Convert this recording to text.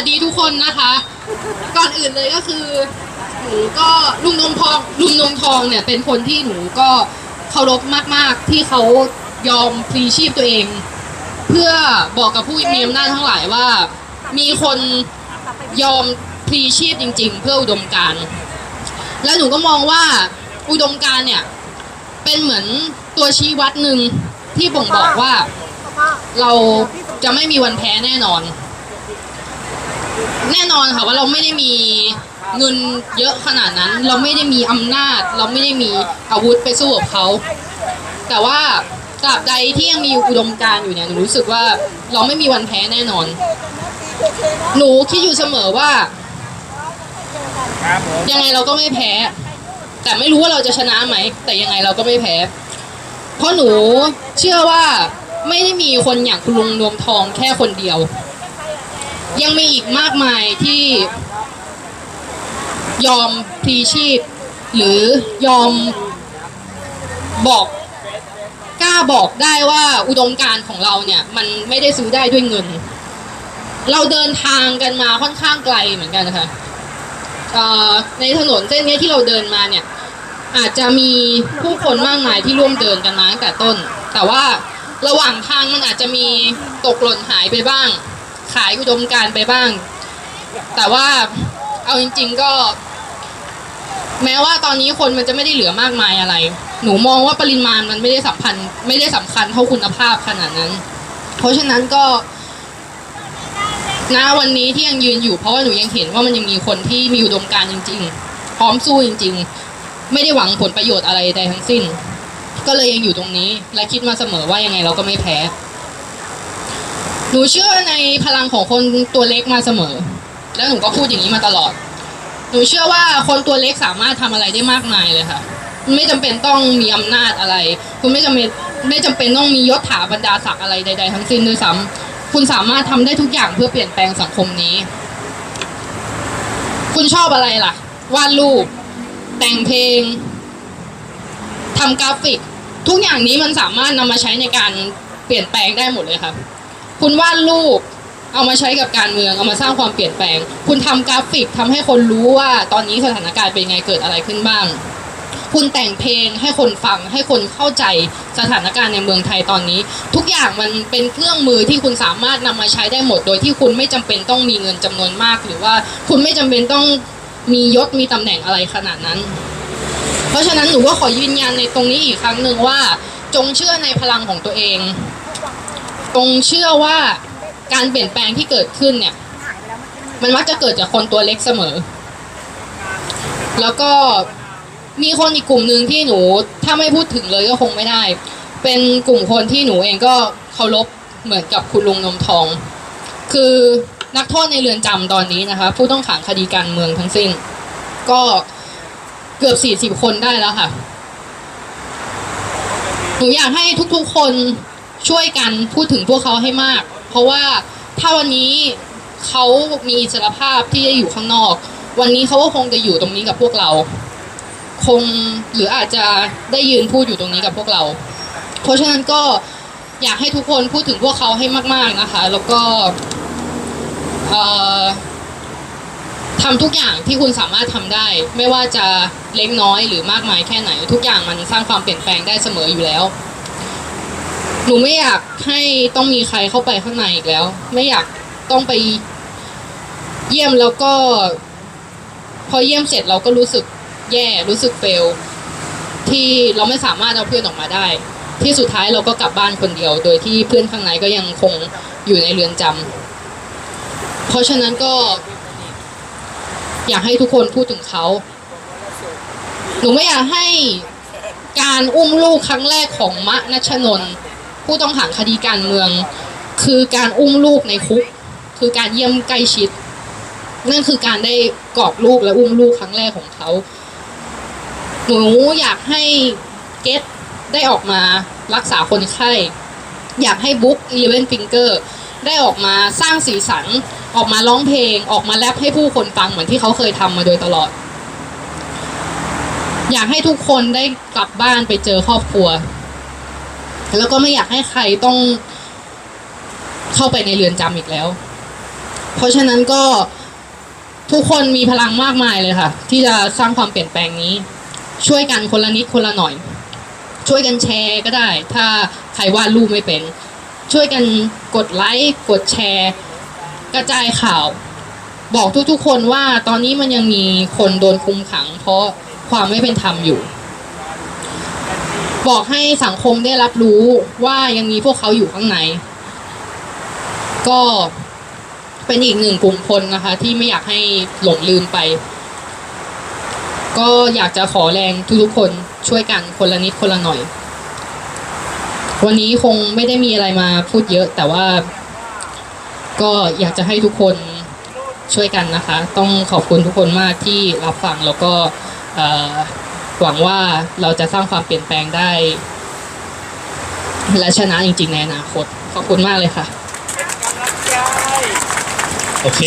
วัสดีทุกคนนะคะ ก่อนอื่นเลยก็คือ หนูก็ลุงนมทองลุงนมทองเนี่ยเป็นคนที่หนูก็เคารพมากๆ ที่เขายอมพลีชีพตัวเอง เพื่อบอกกับผู้มีอำนาจทั้งหลายว่า มีคนยอมพลีชีพจริง ๆ เพื่ออุดมการณ์และหนูก็มองว่าอุดมการณ์เนี่ยเป็นเหมือนตัวชี้วัดหนึ่งที่บ่งบอกว่า เราจะไม่มีวันแพ้แน่นอน แน่นอนค่ะว่าเราไม่ได้มีเงินเยอะขนาดนั้น เราไม่ได้มีอำนาจ เราไม่ได้มีอาวุธไปสู้กับเขาแต่ว่าตราบใดที่ยังมีอุดมการณ์อยู่เนี่ยหนูรู้สึกว่าเราไม่มีวันแพ้แน่นอน หนูคิดอยู่เสมอว่ายังไงเราก็ไม่แพ้ แต่ไม่รู้ว่าเราจะชนะไหม แต่ยังไงเราก็ไม่แพ้ เพราะหนูเชื่อว่าไม่ได้มีคนอย่างคุณลุงนวมทองแค่คนเดียว ยังมีอีกมากมายที่ยอมพลีชีพ หรือยอมบอกกล้าบอกได้ว่าอุดมการของเราเนี่ยมันไม่ได้ซื้อได้ด้วยเงิน เราเดินทางกันมาค่อนข้างไกลเหมือนกันนะคะเอ่อในถนนเส้นนี้ที่เราเดินมาเนี่ย อาจจะมีผู้คนมากมายที่ร่วมเดินกันมาตั้งแต่ต้น แต่ว่าระหว่างทางมันอาจจะมีตกหล่นหายไปบ้าง ขายอุดมการไปบ้าง แต่ว่าเอาจริง ๆก็ แม้ว่าตอนนี้คนมันจะไม่ได้เหลือมากมายอะไร หนูมองว่าปริมาณมันไม่ได้สัมพันธ์ไม่ได้สำคัญเท่าคุณภาพขนาดนั้น เพราะฉะนั้นก็ณวันนี้ที่ยังยืนอยู่เพราะว่าหนูยังเห็นว่ามันยังมีคนที่มีอุดมการจริง ๆ พร้อมสู้จริง ๆ ไม่ได้หวังผลประโยชน์อะไรใดทั้งสิ้น ก็เลยยังอยู่ตรงนี้ และคิดมาเสมอว่ายังไงเราก็ไม่แพ้ หนูเชื่อในพลังของคนตัวเล็กมาเสมอ แล้วหนูก็พูดอย่างนี้มาตลอด หนูเชื่อว่าคนตัวเล็กสามารถทำอะไรได้มากมายเลยค่ะ ไม่จำเป็นต้องมีอำนาจอะไร คุณไม่จำเป็นไม่จำเป็นต้องมียศถาบรรดาศักดิ์อะไรใด ๆ ทั้งสิ้นด้วยซ้ำคุณสามารถทำได้ทุกอย่างเพื่อเปลี่ยนแปลงสังคมนี้ คุณชอบอะไรล่ะ วาดรูป แต่งเพลงทำกราฟิก ทุกอย่างนี้มันสามารถนำมาใช้ในการเปลี่ยนแปลงได้หมดเลยครับ คุณวาดรูปเอามาใช้กับการเมืองเอามาสร้างความเปลี่ยนแปลง คุณทำกราฟิกทำให้คนรู้ว่าตอนนี้สถานการณ์เป็นไงเกิดอะไรขึ้นบ้าง คุณแต่งเพลงให้คนฟังให้คนเข้าใจสถานการณ์ในเมืองไทยตอนนี้ ทุกอย่างมันเป็นเครื่องมือที่คุณสามารถนำมาใช้ได้หมด โดยที่คุณไม่จำเป็นต้องมีเงินจำนวนมาก หรือว่าคุณไม่จำเป็นต้องมียศมีตำแหน่งอะไรขนาดนั้น เพราะฉะนั้นหนูก็ขอยืนยันในตรงนี้อีกครั้งหนึ่งว่า จงเชื่อในพลังของตัวเอง จงเชื่อว่าการเปลี่ยนแปลงที่เกิดขึ้นเนี่ย มันมักจะเกิดจากคนตัวเล็กเสมอ แล้วก็มีคนอีกกลุ่มหนึ่งที่หนู ถ้าไม่พูดถึงเลยก็คงไม่ได้ เป็นกลุ่มคนที่หนูเองก็เคารพเหมือนกับคุณลุงนมทอง คือนักโทษในเรือนจำตอนนี้นะคะ ผู้ต้องขังคดีการเมืองทั้งสิ้น ก็เกือบ40คนได้แล้วค่ะหนูอยากให้ทุกๆคน ช่วยกันพูดถึงพวกเขาให้มาก เพราะว่าถ้าวันนี้เขามีอิสรภาพที่จะอยู่ข้างนอก วันนี้เขาก็คงจะอยู่ตรงนี้กับพวกเรา คงหรืออาจจะได้ยืนพูดอยู่ตรงนี้กับพวกเรา เพราะฉะนั้นก็อยากให้ทุกคนพูดถึงพวกเขาให้มาก ๆนะคะ แล้วก็ทำทุกอย่างที่คุณสามารถทำได้ ไม่ว่าจะเล็กน้อยหรือมากมายแค่ไหน ทุกอย่างมันสร้างความเปลี่ยนแปลงได้เสมออยู่แล้ว นูไม่อยากให้ต้องมีใครเข้าไปข้างในอีกแล้ว ไม่อยากต้องไปเยี่ยมแล้วก็ พอเยี่ยมเสร็จเราก็รู้สึกแย่รู้สึกเฟลที่เราไม่สามารถเอาเพื่อนออกมาได้ ที่สุดท้ายเราก็กลับบ้านคนเดียว โดยที่เพื่อนข้างในก็ยังคงอยู่ในเรือนจำเพราะฉะนั้นก็ อยากให้ทุกคนพูดถึงเขาหนูไม่อยากให้การอุ้มลูกครั้งแรกของมะนัชนนท์ ผู้ต้องขังคดีการเมือง คือการอุ้มลูกในคุก คือการเยี่ยมใกล้ชิด นั่นคือการได้กอบลูกและอุ้มลูกครั้งแรกของเขาหนูอยากให้เกตได้ออกมารักษาคนไข้ อยากให้บุ๊กอีเลเวนฟิงเกอร์ได้ออกมาสร้างสีสัน ออกมาร้องเพลง ออกมาแรปให้ผู้คนฟังเหมือนที่เขาเคยทำมาโดยตลอด อยากให้ทุกคนได้กลับบ้านไปเจอครอบครัว แล้วก็ไม่อยากให้ใครต้องเข้าไปในเรือนจำอีกแล้ว เพราะฉะนั้นก็ทุกคนมีพลังมากมายเลยค่ะ ที่จะสร้างความเปลี่ยนแปลงนี้ ช่วยกันคนละนิดคนละหน่อย ช่วยกันแชร์ก็ได้ ถ้าใครวาดรูปไม่เป็น ช่วยกันกดไลค์กดแชร์ กระจายข่าว บอกทุกๆคนว่าตอนนี้มันยังมีคนโดนคุมขัง เพราะความไม่เป็นธรรมอยู่ บอกให้สังคมได้รับรู้ว่ายังมีพวกเขาอยู่ข้างใน ก็เป็นอีกหนึ่งกลุ่มคนนะคะ ที่ไม่อยากให้หลงลืมไป ก็อยากจะขอแรงทุกๆคนช่วยกันคนละนิดคนละหน่อย วันนี้คงไม่ได้มีอะไรมาพูดเยอะ แต่ว่า ก็อยากจะให้ทุกคนช่วยกันนะคะ ต้องขอบคุณทุกคนมากที่รับฟังแล้วก็เอ่อ หวังว่าเราจะสร้างความเปลี่ยนแปลงได้ และชนะจริงๆในอนาคต ขอบคุณมากเลยค่ะ โอเค